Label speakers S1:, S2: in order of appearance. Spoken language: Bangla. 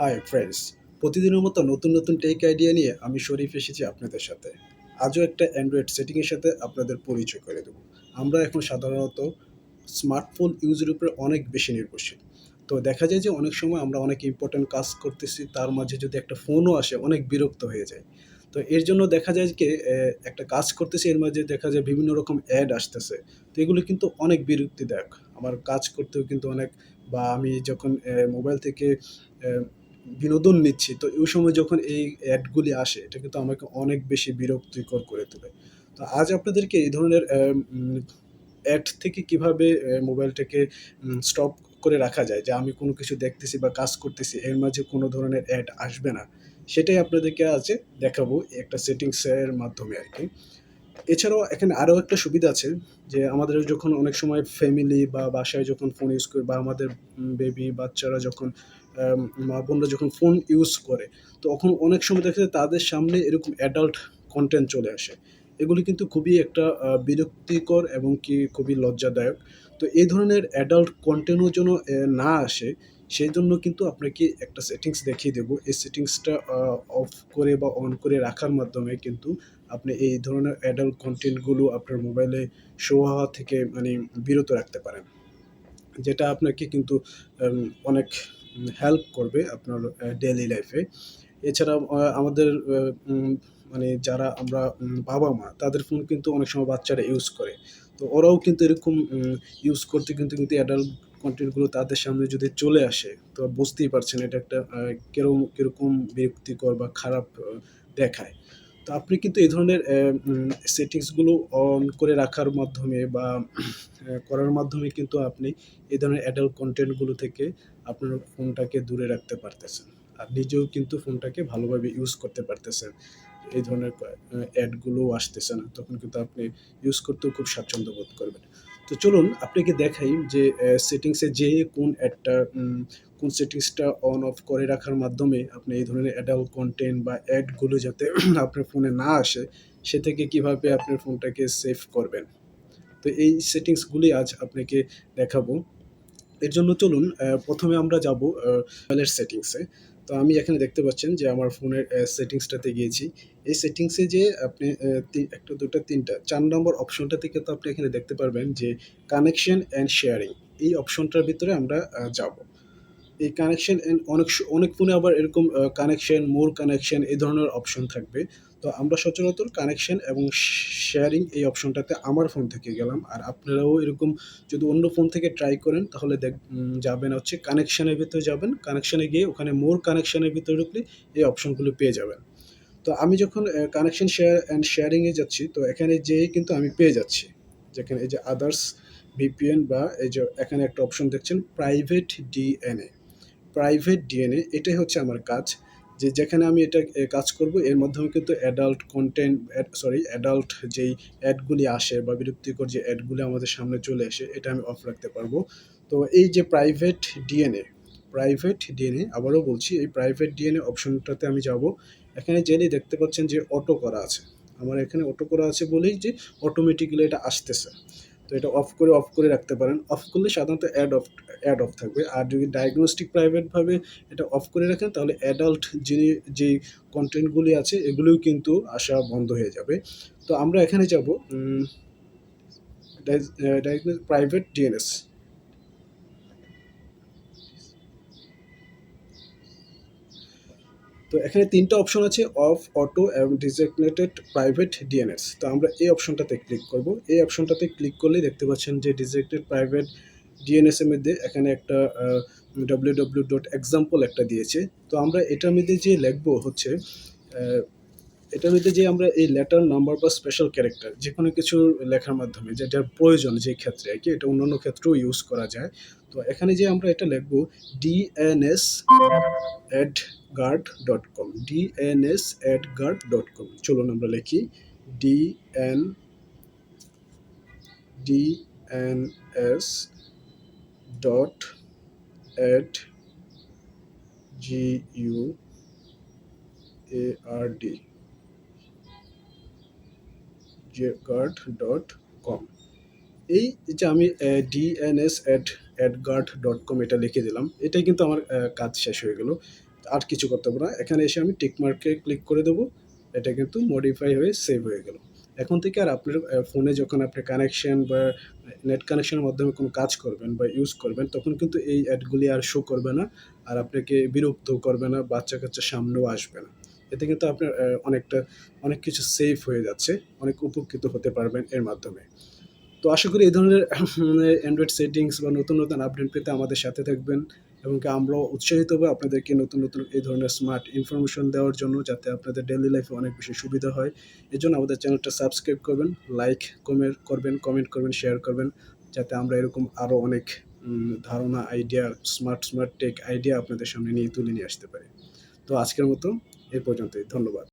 S1: হাই ফ্রেন্ডস, প্রতিদিনের মতো নতুন নতুন টেক আইডিয়া নিয়ে আমি শরীফ এসেছি আপনাদের সাথে। আজও একটা অ্যান্ড্রয়েড সেটিংয়ের সাথে আপনাদের পরিচয় করে দেবো। আমরা এখন সাধারণত স্মার্টফোন ইউজের উপরে অনেক বেশি নির্ভরশীল। তো দেখা যায় যে অনেক সময় আমরা অনেক ইম্পর্ট্যান্ট কাজ করতেছি, তার মাঝে যদি একটা ফোনও আসে, অনেক বিরক্ত হয়ে যায়। তো এর জন্য দেখা যায় যে একটা কাজ করতেছি, এর মাঝে দেখা যায় বিভিন্ন রকম অ্যাড আসতেছে। তো এগুলো কিন্তু অনেক বিরক্তিদায়ক। আমার কাজ করতেও কিন্তু অনেক বা আমি যখন মোবাইল থেকে বিনোদন নিচ্ছি, তো ওই সময় যখন এই অ্যাডগুলি আসে, এটা কিন্তু আমাকে অনেক বেশি বিরক্তিকর করে তোলে। তো আজ আপনাদেরকে এই ধরনের অ্যাড থেকে কীভাবে মোবাইলটাকে স্টপ করে রাখা যায়, যে আমি কোনো কিছু দেখতেছি বা কাজ করতেছি, এর মাঝে কোনো ধরনের অ্যাড আসবে না, সেটাই আপনাদেরকে আজ দেখাবো একটা সেটিংসের মাধ্যমে আর কি এছাড়াও এখানে আরও একটা সুবিধা আছে, যে আমাদের যখন অনেক সময় ফ্যামিলি বা বাসায় যখন ফোন ইউজ করি বা আমাদের বেবি বাচ্চারা যখন মা বোনরা যখন ফোন ইউজ করে, তখন অনেক সময় দেখা যায় তাদের সামনে এরকম অ্যাডাল্ট কন্টেন্ট চলে আসে। এগুলি কিন্তু খুবই একটা বিরক্তিকর এবং কি খুবই লজ্জাদায়ক। তো এই ধরনের অ্যাডাল্ট কন্টেন্টও যেন না আসে, সেই জন্য কিন্তু আপনাকে একটা সেটিংস দেখিয়ে দেবো। এই সেটিংসটা অফ করে বা অন করে রাখার মাধ্যমে কিন্তু আপনি এই ধরনের অ্যাডাল্ট কন্টেন্টগুলো আপনার মোবাইলে শো হওয়া থেকে মানে বিরত রাখতে পারেন। যেটা আপনাকে কিন্তু অনেক হেল্প করবে আপনার ডেইলি লাইফে এছাড়া আমাদের মানে যারা আমরা বাবা মা, তাদের ফোন কিন্তু অনেক সময় বাচ্চারা ইউজ করে। তো ওরাও কিন্তু এরকম ইউজ করতে কিন্তু কিন্তু অ্যাডাল্ট কন্টেন্টগুলো তাদের সামনে যদি চলে আসে, তো বুঝতেই পারছেন এটা একটা কেরম, কীরকম বিরক্তিকর বা খারাপ দেখায়। তো আপনি কিন্তু এই ধরনের সেটিংসগুলো অন করে রাখার মাধ্যমে বা করার মাধ্যমে কিন্তু আপনি এই ধরনের অ্যাডাল্ট কন্টেন্টগুলো থেকে আপনার ফোনটাকে দূরে রাখতে পারতেছেন। আর নিজেও কিন্তু ফোনটাকে ভালোভাবে ইউজ করতে পারতেছেন। এই ধরনের অ্যাডগুলোও আসতেছে না। তখন কিন্তু আপনি ইউজ করতেও খুব স্বাচ্ছন্দ্য বোধ করবেন। তো চলুন আপনাকে দেখাই যে সেটিংসে যে কোন অ্যাডটা কোন সেটিংসটা অন অফ করে রাখার মাধ্যমে আপনি এই ধরনের অ্যাডাল্ট কন্টেন্ট বা অ্যাডগুলো যাতে আপনার ফোনে না আসে, সে থেকে কীভাবে আপনার ফোনটাকে সেভ করবেন? তো এই সেটিংসগুলি আজ আপনাকে দেখাবো। এর জন্য চলুন প্রথমে আমরা যাব মোবাইলের সেটিংসে তো আমি এখানে দেখতে পাচ্ছেন যে আমার ফোনের সেটিংসটাতে গিয়েছি। এই সেটিংসে যে আপনি একটা, দুটো, তিনটা, চার নম্বর অপশনটা থেকে তো আপনি এখানে দেখতে পারবেন যে কানেকশন অ্যান্ড শেয়ারিং এই অপশনটার ভিতরে আমরা যাব। এই কানেকশন অ্যান্ড অনেক অনেক ফোনে আবার এরকম কানেকশন মোর কানেকশন এই ধরনের অপশন থাকবে। তো আমরা সচরাচর কানেকশন এবং শেয়ারিং এই অপশনটাতে আমার ফোন থেকে গেলাম। আর আপনারাও এরকম যদি অন্য ফোন থেকে ট্রাই করেন, তাহলে দেখ যাবেন হচ্ছে কানেকশনের ভিতরে যাবেন। কানেকশনে গিয়ে ওখানে মোর কানেকশনের ভিতরে ঢুকলে এই অপশনগুলো পেয়ে যাবেন। তো আমি যখন কানেকশন শেয়ার অ্যান্ড শেয়ারিংয়ে যাচ্ছি, তো এখানে যেয়ে কিন্তু আমি পেয়ে যাচ্ছি। যেখানে এই যে আদার্স ভিপিএন বা এই যে এখানে একটা অপশন দেখছেন প্রাইভেট ডিএনএ প্রাইভেট ডিএনএ এটাই হচ্ছে আমার কাজ। যে যেখানে আমি এটা কাজ করব, এর মাধ্যমে কিন্তু অ্যাডাল্ট কন্টেন্ট সরি অ্যাডাল্ট যেই অ্যাডগুলি আসে বা বিরক্তিকর যে অ্যাডগুলি আমাদের সামনে চলে আসে, এটা আমি অফ রাখতে পারব। তো এই যে প্রাইভেট ডিএনএ প্রাইভেট ডিএনএ আবারও বলছি, এই প্রাইভেট ডিএনএ অপশনটাতে আমি যাব। এখানে জেনেই দেখতে পাচ্ছেন যে অটো করা আছে। আমার এখানে অটো করা আছে বলেই যে অটোমেটিক্যালি এটা আসতেছে। তো এটা অফ করে অফ করে রাখতে পারেন। অফ করলে সাধারণত অ্যাড অফ অ্যাড অফ থাকবে। আর যদি ডায়াগনস্টিক প্রাইভেটভাবে এটা অফ করে রাখেন, তাহলে অ্যাডাল্ট যিনি, যেই কন্টেন্টগুলি আছে, এগুলোও কিন্তু আসা বন্ধ হয়ে যাবে। তো আমরা এখানে যাব প্রাইভেট ডিএনএস তো এখানে তিনটা অপশন আছে অফ অটো এবং ডিজেকনেটেড প্রাইভেট ডিএনএস তো আমরা এই অপশনটাতে ক্লিক করব। এই অপশনটাতে ক্লিক করলেই দেখতে পাচ্ছেন যে ডিজিগনেটেড প্রাইভেট ডিএনএস এর মধ্যে এখানে একটা ডাব্লিউ ডট এক্সাম্পল একটা দিয়েছে। তো আমরা এটার মধ্যে যে লিখব হচ্ছে এটার মধ্যে যে আমরা এই লেটার নাম্বার বা স্পেশাল ক্যারেক্টার যে কোনো কিছু লেখার মাধ্যমে যেটার প্রয়োজন যে ক্ষেত্রে আর কি, এটা অন্যান্য ক্ষেত্রেও ইউজ করা যায়। তো এখানে যে আমরা এটা লিখব DNS ad guard dot com DNS ad guard dot com চলুন আমরা লিখি DN DNS dot ad G U A R D guard dot com এই যে আমি DNS ad guard dot com এটা লিখে দিলাম, এটাই কিন্তু আমার কাজ শেষ হয়ে গেল। আর কিছু করতে হবে না। এখানে এসে আমি টিক মার্কে ক্লিক করে দেবো, এটা কিন্তু মডিফাই হয়ে সেভ হয়ে গেল। এখন থেকে আর আপনার ফোনে যখন আপনি কানেকশন বা নেট কানেকশনের মাধ্যমে কোনো কাজ করবেন বা ইউজ করবেন, তখন কিন্তু এই অ্যাডগুলি আর শো করবে না, আর আপনাকে বিরক্ত করবে না বাচ্চা কাচ্চার সামনেও আসবে না। এতে কিন্তু আপনার অনেকটা, অনেক কিছু সেফ হয়ে যাচ্ছে, অনেক উপকৃত হতে পারবেন এর মাধ্যমে। তো আশা করি এই ধরনের অ্যান্ড্রয়েড সেটিংস বা নতুন নতুন আপডেট পেতে আমাদের সাথে থাকবেন এবং কি আমরাও উৎসাহিত হব আপনাদেরকে নতুন নতুন এই ধরনের স্মার্ট ইনফরমেশন দেওয়ার জন্য যাতে আপনাদের ডেলি লাইফে অনেক বেশি সুবিধা হয়। এই জন্য আমাদের চ্যানেলটা সাবস্ক্রাইব করবেন লাইক কমেন্ট করবেন কমেন্ট করবেন শেয়ার করবেন, যাতে আমরা এরকম আরও অনেক ধারণা idea smart smart tech idea আপনাদের সামনে নিয়ে তুলে নিয়ে আসতে পারি। তো আজকের মতো এই পর্যন্তই ধন্যবাদ।